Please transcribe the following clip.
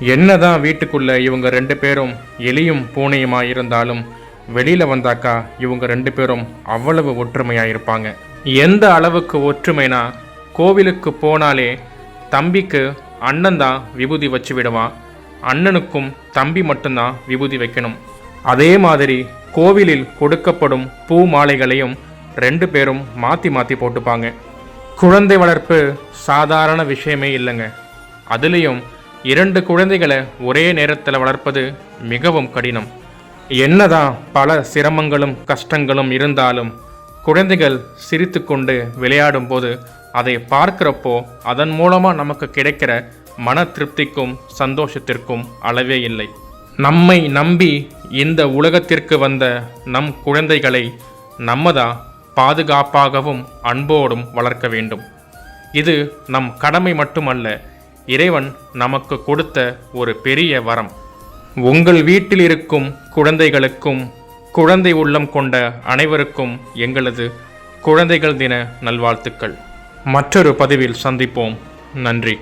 என்னதான் வீட்டுக்குள்ளே இவங்க ரெண்டு பேரும் எலியும் பூனையுமா இருந்தாலும் வெளியில் வந்தாக்கா இவங்க ரெண்டு பேரும் அவ்வளவு ஒற்றுமையாக இருப்பாங்க எந்த அளவுக்கு ஒற்றுமைனா கோவிலுக்கு போனாலே தம்பிக்கு அண்ணன் தான் விபூதி வச்சு விடுவான். அண்ணனுக்கும் தம்பி மட்டும்தான் விபூதி வைக்கணும். அதே மாதிரி கோவிலில் கொடுக்கப்படும் பூ மாலைகளையும் ரெண்டு பேரும் மாற்றி மாற்றி போட்டுப்பாங்க. குழந்தை வளர்ப்பு சாதாரண விஷயமே இல்லைங்க. அதுலேயும் இரண்டு குழந்தைகளை ஒரே நேரத்தில் வளர்ப்பது மிகவும் கடினம். என்னதான் பல சிரமங்களும் கஷ்டங்களும் இருந்தாலும் குழந்தைகள் சிரித்துக்கொண்டு விளையாடும் போது அதை பார்க்கிறப்போ அதன் மூலமாக நமக்கு கிடைக்கிற மன திருப்திக்கும் சந்தோஷத்திற்கும் அளவே இல்லை. நம்மை நம்பி இந்த உலகத்திற்கு வந்த நம் குழந்தைகளை நம்மதா பாதுகாப்பாகவும் அன்போடும் வளர்க்க வேண்டும். இது நம் கடமை மட்டுமல்ல இறைவன் நமக்கு கொடுத்த ஒரு பெரிய வரம். உங்கள் வீட்டில் இருக்கும் குழந்தைகளுக்கும் குழந்தை உள்ளம் கொண்ட அனைவருக்கும் எங்களது குழந்தைகள் தின நல்வாழ்த்துக்கள். மற்றொரு பதிவில் சந்திப்போம். நன்றி.